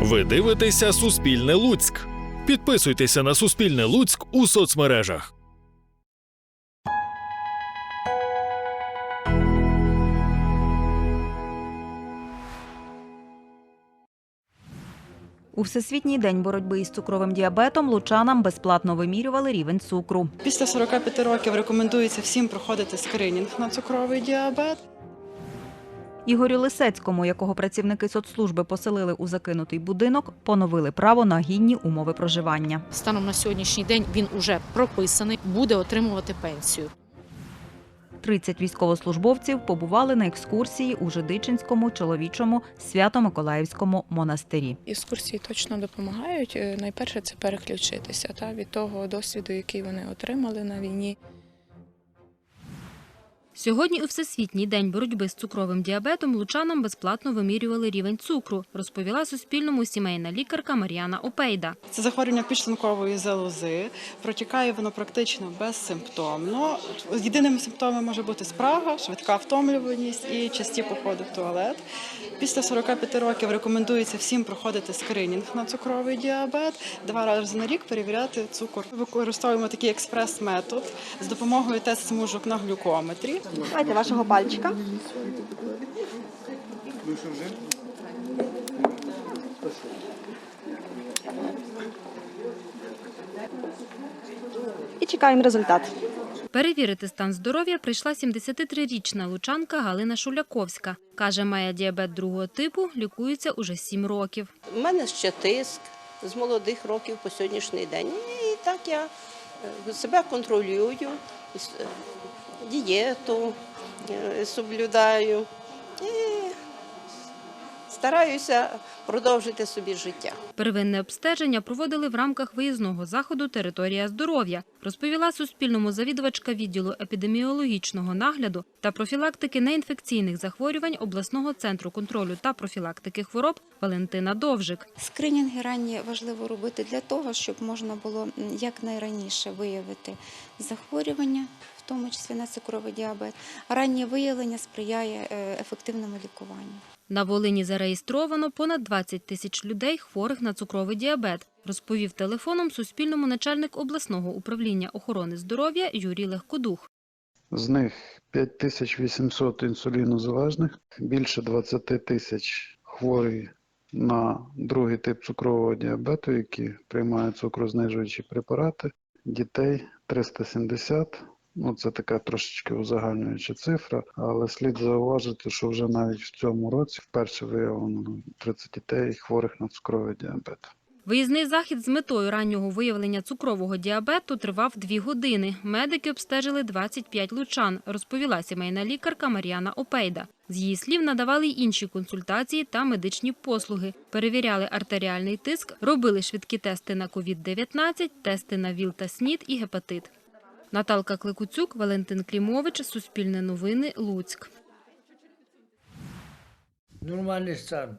Ви дивитеся Суспільне Луцьк. Підписуйтеся на Суспільне Луцьк у соцмережах. У Всесвітній день боротьби із цукровим діабетом лучанам безплатно вимірювали рівень цукру. Після 45 років рекомендується всім проходити скринінг на цукровий діабет. Ігорю Лисецькому, якого працівники соцслужби поселили у закинутий будинок, поновили право на гідні умови проживання. Станом на сьогоднішній день він уже прописаний, буде отримувати пенсію. 30 військовослужбовців побували на екскурсії у Жидичинському чоловічому Свято-Миколаївському монастирі. Екскурсії точно допомагають. Е, Найперше це переключитися та, від того досвіду, який вони отримали на війні. Сьогодні у Всесвітній день боротьби з цукровим діабетом лучанам безплатно вимірювали рівень цукру, розповіла Суспільному сімейна лікарка Мар'яна Опейда. Це захворювання підшлункової залози. Протікає воно практично безсимптомно. Єдиними симптомами може бути спрага, швидка втомлюваність і часті походи в туалет. Після 45 років рекомендується всім проходити скринінг на цукровий діабет, два рази на рік перевіряти цукор. Використовуємо такий експрес-метод з допомогою тест-смужок на глюкометрі. Давайте вашого пальчика. І чекаємо результат. Перевірити стан здоров'я прийшла 73-річна лучанка Галина Шуляковська. Каже, має діабет другого типу, лікується уже 7 років. У мене ще тиск з молодих років по сьогоднішній день. І так я себе контролюю, е, дієту е, соблюдаю. І стараюся продовжити собі життя. Первинне обстеження проводили в рамках виїзного заходу «Територія здоров'я», розповіла Суспільному завідувачка відділу епідеміологічного нагляду та профілактики неінфекційних захворювань обласного центру контролю та профілактики хвороб Валентина Довжик. Скринінги ранні важливо робити для того, щоб можна було якнайраніше виявити захворювання, в тому числі на цукровий діабет. А раннє виявлення сприяє е, ефективному лікуванню. На Волині зареєстровано понад 20 тисяч людей, хворих на цукровий діабет, розповів телефоном Суспільному начальник обласного управління охорони здоров'я Юрій Легкодух. З них 5800 інсулінозалежних, більше 20 тисяч хворі на другий тип цукрового діабету, які приймають цукрознижуючі препарати. Дітей 370. Ну, це така трошечки узагальнююча цифра, але слід зауважити, що вже навіть в цьому році вперше виявлено 30 дітей хворих на цукровий діабет. Виїзний захід з метою раннього виявлення цукрового діабету тривав дві години. Медики обстежили 25 лучан, розповіла сімейна лікарка Мар'яна Опейда. З її слів надавали й інші консультації та медичні послуги. Перевіряли артеріальний тиск, робили швидкі тести на COVID-19, тести на ВІЛ та СНІД і гепатит. Наталка Кликуцюк, Валентин Клімович, Суспільне новини, Луцьк. Нормальний стан.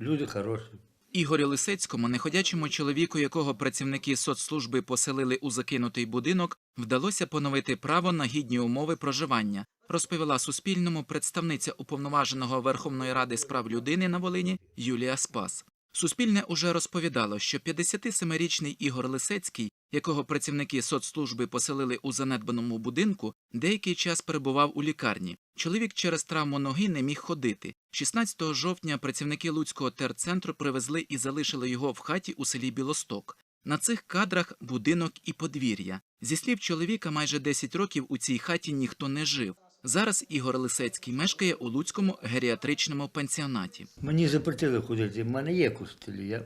Люди хороші. Ігорю Лисецькому, неходячому чоловіку, якого працівники соцслужби поселили у закинутий будинок, вдалося поновити право на гідні умови проживання, розповіла Суспільному представниця уповноваженого Верховної Ради з прав людини на Волині Юлія Спас. Суспільне уже розповідало, що 57-річний Ігор Лисецький, якого працівники соцслужби поселили у занедбаному будинку, деякий час перебував у лікарні. Чоловік через травму ноги не міг ходити. 16 жовтня працівники Луцького терцентру привезли і залишили його в хаті у селі Білосток. На цих кадрах будинок і подвір'я. Зі слів чоловіка, майже 10 років у цій хаті ніхто не жив. Зараз Ігор Лисецький мешкає у Луцькому геріатричному пансіонаті. Мені запретили ходити, в мене є костелі. Я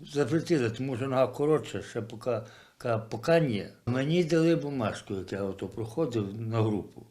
запретили, тому що нога коротша, ще поки, ні. Мені дали бумажку, як я ото проходив на групу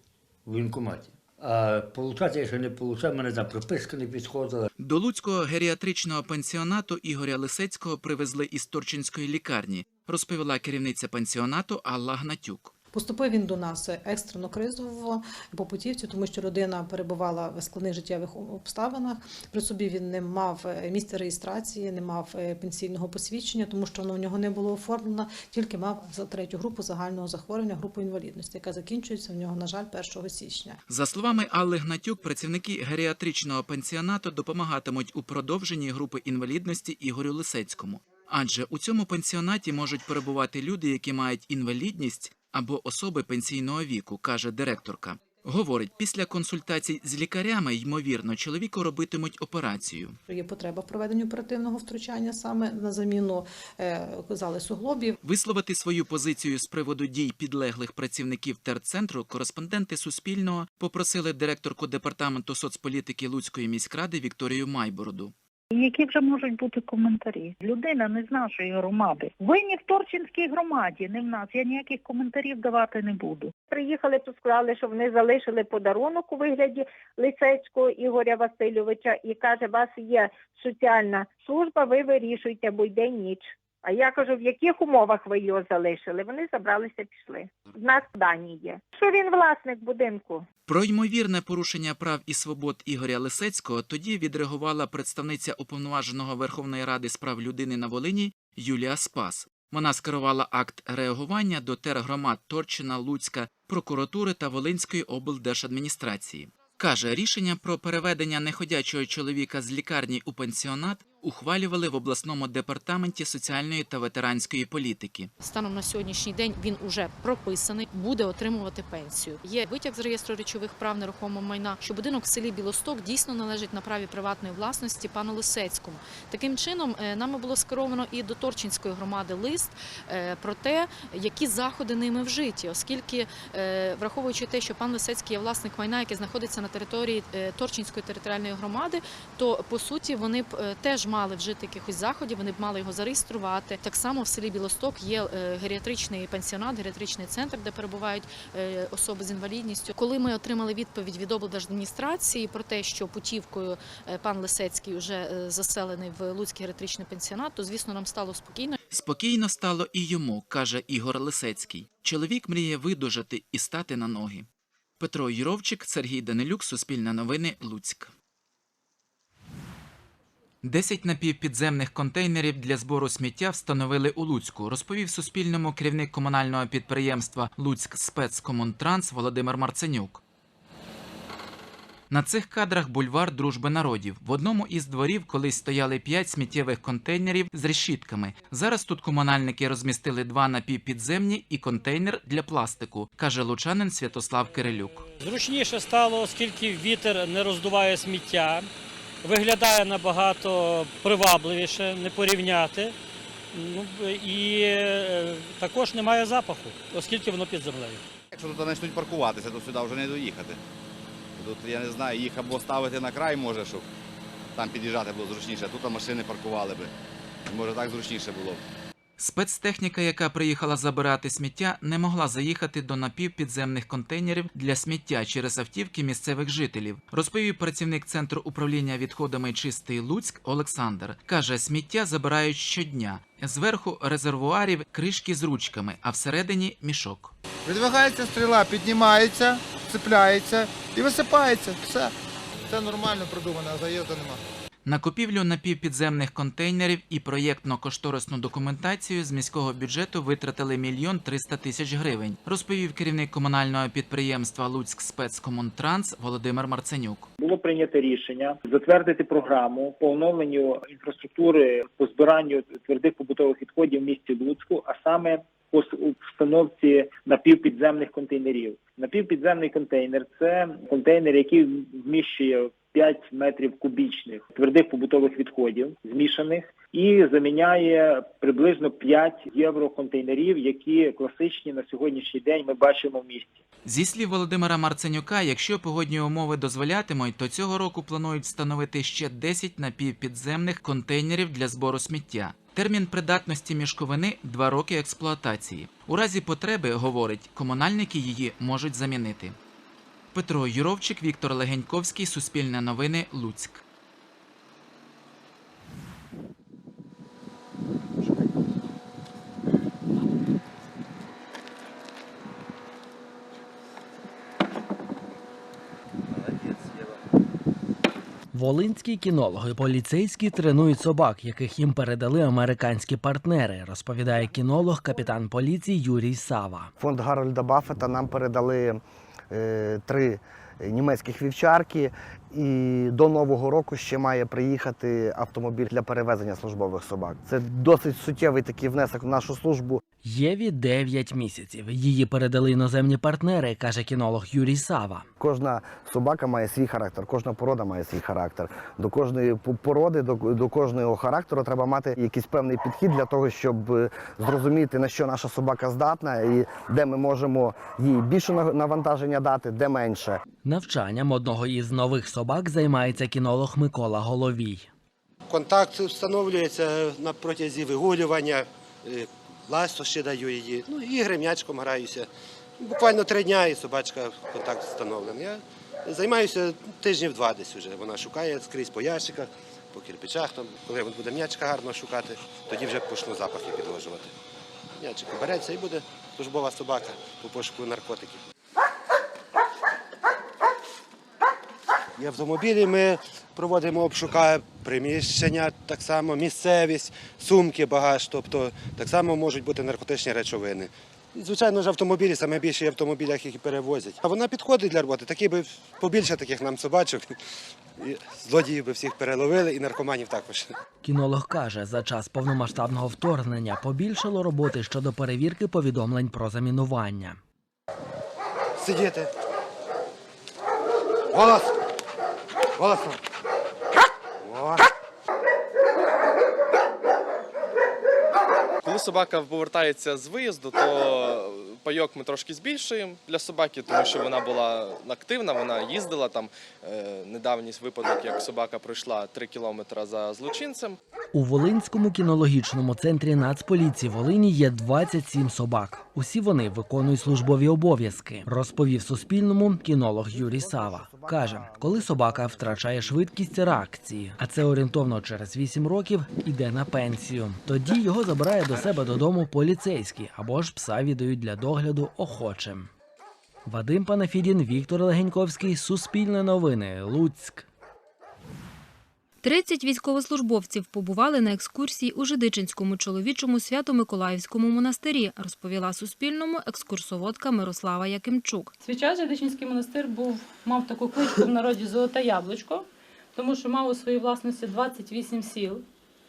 в воєнкоматі. А получати я не получав, мене там прописка не підходила. До Луцького геріатричного пансіонату Ігоря Лисецького привезли із Торчинської лікарні, розповіла керівниця пансіонату Алла Гнатюк. Поступив він до нас екстрено кризово по путівці, тому що родина перебувала в складних життєвих обставинах. При собі він не мав е, місця реєстрації, не мав е, пенсійного посвідчення, тому що воно в нього не було оформлено, тільки мав за третю групу загального захворювання, групу інвалідності, яка закінчується в нього, на жаль, 1 січня. За словами Алли Гнатюк, працівники геріатричного пансіонату допомагатимуть у продовженні групи інвалідності Ігорю Лисецькому. Адже у цьому пансіонаті можуть перебувати люди, які мають інвалідність або особи пенсійного віку, каже директорка. Говорить, після консультацій з лікарями, ймовірно, чоловіку робитимуть операцію. Є потреба в проведенні оперативного втручання саме на заміну е, казали суглобів. Висловити свою позицію з приводу дій підлеглих працівників терцентру кореспонденти Суспільного попросили директорку департаменту соцполітики Луцької міськради Вікторію Майбороду. Які вже можуть бути коментарі? Людина не з нашої громади. Ви не в Торчинській громаді, не в нас. Я ніяких коментарів давати не буду. Приїхали, то сказали, що вони залишили подарунок у вигляді Лисецького Ігоря Васильовича і каже, у вас є соціальна служба, ви вирішуйте, бо йде ніч. А я кажу, в яких умовах ви його залишили? Вони забралися, пішли. В нас дані є. Що він власник будинку? Про ймовірне порушення прав і свобод Ігоря Лисецького тоді відреагувала представниця уповноваженого Верховної Ради з прав людини на Волині Юлія Спас. Вона скерувала акт реагування до тергромад Торчина, Луцька, прокуратури та Волинської облдержадміністрації. Каже, рішення про переведення неходячого чоловіка з лікарні у пансіонат ухвалювали в обласному департаменті соціальної та ветеранської політики. Станом на сьогоднішній день він уже прописаний, буде отримувати пенсію. Є витяг з реєстру речових прав нерухомого майна, що будинок в селі Білосток дійсно належить на праві приватної власності пану Лисецькому. Таким чином е, нами було скеровано і до Торчинської громади лист е, про те, які заходи ними вжиті, оскільки е, враховуючи те, що пан Лисецький є власник майна, який знаходиться на території Торчинської територіальної громади, то по суті вони б е, мали вжити якихось заходів, вони б мали його зареєструвати. Так само в селі Білосток є е, геріатричний пансіонат, геріатричний центр, де перебувають е, особи з інвалідністю. Коли ми отримали відповідь від облдержадміністрації про те, що путівкою е, пан Лисецький вже заселений в Луцький геріатричний пансіонат, то звісно нам стало спокійно. Спокійно стало і йому, каже Ігор Лисецький. Чоловік мріє видужати і стати на ноги. Петро Юровчик, Сергій Данилюк, Суспільне новини, Луцьк. Десять напівпідземних контейнерів для збору сміття встановили у Луцьку, розповів Суспільному керівник комунального підприємства Луцьк спецкомунтранс Володимир Марценюк. На цих кадрах бульвар дружби народів. В одному із дворів колись стояли п'ять сміттєвих контейнерів з решітками. Зараз тут комунальники розмістили два напівпідземні і контейнер для пластику, каже лучанин Святослав Кирилюк. Зручніше стало, оскільки вітер не роздуває сміття, виглядає набагато привабливіше, не порівняти. Ну, і е, також немає запаху, оскільки воно під землею. Якщо тут почнуть паркуватися, то сюди вже не доїхати. Тут, я не знаю, їх або ставити на край може, щоб там під'їжджати було зручніше, а тут машини паркували би. Може так зручніше було. б. Спецтехніка, яка приїхала забирати сміття, не могла заїхати до напівпідземних контейнерів для сміття через автівки місцевих жителів. Розповів працівник центру управління відходами Чистий Луцьк Олександр. каже, сміття забирають щодня. Зверху резервуарів кришки з ручками, а всередині мішок. Відвигається стріла, піднімається, цепляється і висипається. Все. Це нормально продумано, заїзду нема. На купівлю напівпідземних контейнерів і проєктно-кошторисну документацію з міського бюджету витратили мільйон триста тисяч гривень, розповів керівник комунального підприємства Луцьк спецкомунтранс Володимир Марценюк. було прийнято рішення затвердити програму по оновленню інфраструктури по збиранню твердих побутових відходів в місті Луцьку, а саме по встановці напівпідземних контейнерів. Напівпідземний контейнер це контейнер, який вміщує 5 метрів кубічних твердих побутових відходів змішаних і заміняє приблизно 5 євроконтейнерів, які класичні на сьогоднішній день ми бачимо в місті. Зі слів Володимира Марценюка, якщо погодні умови дозволятимуть, то цього року планують встановити ще 10 напівпідземних контейнерів для збору сміття. Термін придатності мішковини – два роки експлуатації. У разі потреби, говорить, комунальники її можуть замінити. Петро Юровчик, Віктор Легеньковський, Суспільне новини, Луцьк. Волинські кінологи, поліцейські тренують собак, яких їм передали американські партнери, розповідає кінолог, капітан поліції Юрій Сава. Фонд Гарольда Бафета нам передали три німецьких вівчарки, і до Нового року ще має приїхати автомобіль для перевезення службових собак. Це досить суттєвий такий внесок в нашу службу. Єві 9 місяців. Її передали іноземні партнери, каже кінолог Юрій Сава. Кожна собака має свій характер, кожна порода має свій характер. До кожної породи, до, до кожного характеру треба мати якийсь певний підхід для того, щоб е, зрозуміти, на що наша собака здатна, і де ми можемо їй більше навантаження дати, де менше. Навчанням одного із нових собак займається кінолог Микола Головій. Контакт встановлюється на протязі вигулювання, ластощі даю її. Ну, і гремнячком граюся. Буквально три дня і собачка контакт встановлений. Я займаюся тижнів два десь вже. Вона шукає скрізь по ящиках, по кирпичах. Там. Коли буде м'ячка гарно шукати, тоді вже почну запахи підложувати. М'ячик береться і буде службова собака по пошуку наркотиків. І автомобілі ми проводимо обшуки, приміщення, так само місцевість, сумки, багаж, тобто так само можуть бути наркотичні речовини. І, звичайно ж, автомобілі, саме більше в автомобілях їх і перевозять. А вона підходить для роботи. Такі би побільше таких нам собачок. І злодіїв би всіх переловили, і наркоманів також. Кінолог каже, за час повномасштабного вторгнення побільшало роботи щодо перевірки повідомлень про замінування. Сидіти. Голос! Голосно! О. Коли собака повертається з виїзду, то пайок ми трошки збільшуємо для собаки, тому що вона була активна, вона їздила там. Е, недавній випадок, як собака пройшла 3 кілометри за злочинцем. У Волинському кінологічному центрі Нацполіції Волині є 27 собак. Усі вони виконують службові обов'язки, розповів Суспільному кінолог Юрій Сава. Каже, коли собака втрачає швидкість реакції, а це орієнтовно через 8 років, іде на пенсію. Тоді його забирає до себе додому поліцейський або ж пса віддають для догляду охочим. Вадим Панафідін, Віктор Легеньковський, Суспільне новини, Луцьк. 30 військовослужбовців побували на екскурсії у Жидичинському чоловічому свято-миколаївському монастирі, розповіла Суспільному екскурсоводка Мирослава Якимчук. Свій час Жидичинський монастир був, мав таку кличку в народі Золоте яблучко, тому що мав у своїй власності 28 сіл,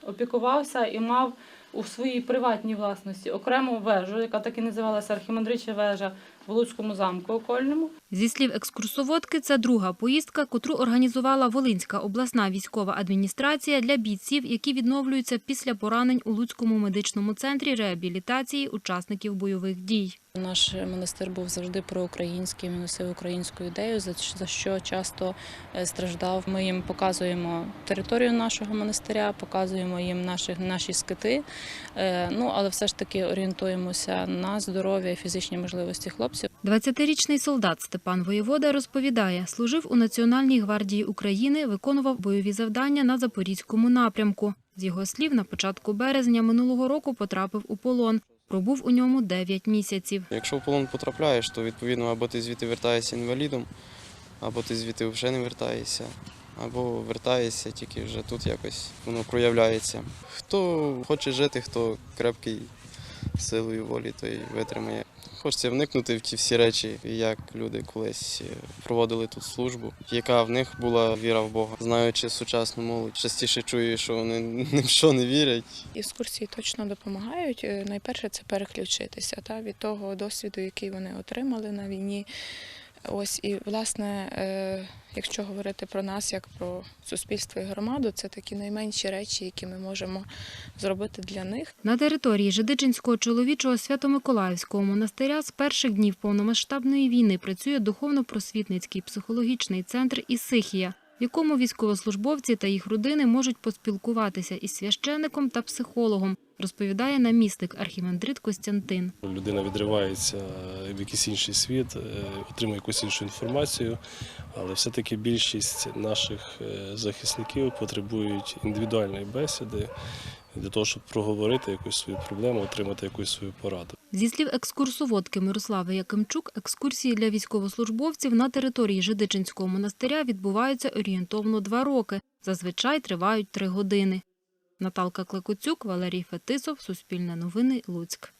опікувався і мав у своїй приватній власності окрему вежу, яка так і називалася Архімандрича вежа в Луцькому замку окольному. Зі слів екскурсоводки, це друга поїздка, котру організувала Волинська обласна військова адміністрація для бійців, які відновлюються після поранень у Луцькому медичному центрі реабілітації учасників бойових дій. Наш монастир був завжди проукраїнський, він носив українську ідею, за що часто е, страждав. Ми їм показуємо територію нашого монастиря, показуємо їм наші, наші скити. Е, Ну але все ж таки орієнтуємося на здоров'я і фізичні можливості хлопців. 20-річний солдат Степан Воєвода розповідає, служив у Національній гвардії України, виконував бойові завдання на Запорізькому напрямку. З його слів, на початку березня минулого року потрапив у полон. Пробув у ньому 9 місяців. Якщо в полон потрапляєш, то відповідно або ти звідти вертаєшся інвалідом, або ти звідти вже не вертаєшся, або вертаєшся, тільки вже тут якось воно проявляється. Хто хоче жити, хто крепкий силою волі, той витримає. Хочеться вникнути в ті всі речі, як люди колись е, проводили тут службу, яка в них була віра в Бога. Знаючи сучасну молодь, частіше чую, що вони ні в що не вірять. Екскурсії точно допомагають. Е, Найперше це переключитися та, від того досвіду, який вони отримали на війні. Ось і власне, е, якщо говорити про нас як про суспільство і громаду, це такі найменші речі, які ми можемо зробити для них. На території Жидичинського чоловічого Свято-Миколаївського монастиря з перших днів повномасштабної війни працює духовно-просвітницький психологічний центр «Ісихія», в якому військовослужбовці та їх родини можуть поспілкуватися із священником та психологом, розповідає намісник архімандрит Костянтин. Людина відривається в якийсь інший світ, е, отримує якусь іншу інформацію, але все-таки більшість наших е, захисників потребують індивідуальної бесіди для того, щоб проговорити якусь свою проблему, отримати якусь свою пораду. Зі слів екскурсоводки Мирослави Якимчук, екскурсії для військовослужбовців на території Жидичинського монастиря відбуваються орієнтовно два роки. Зазвичай тривають три години. Наталка Клекоцюк, Валерій Фетисов, Суспільне новини, Луцьк.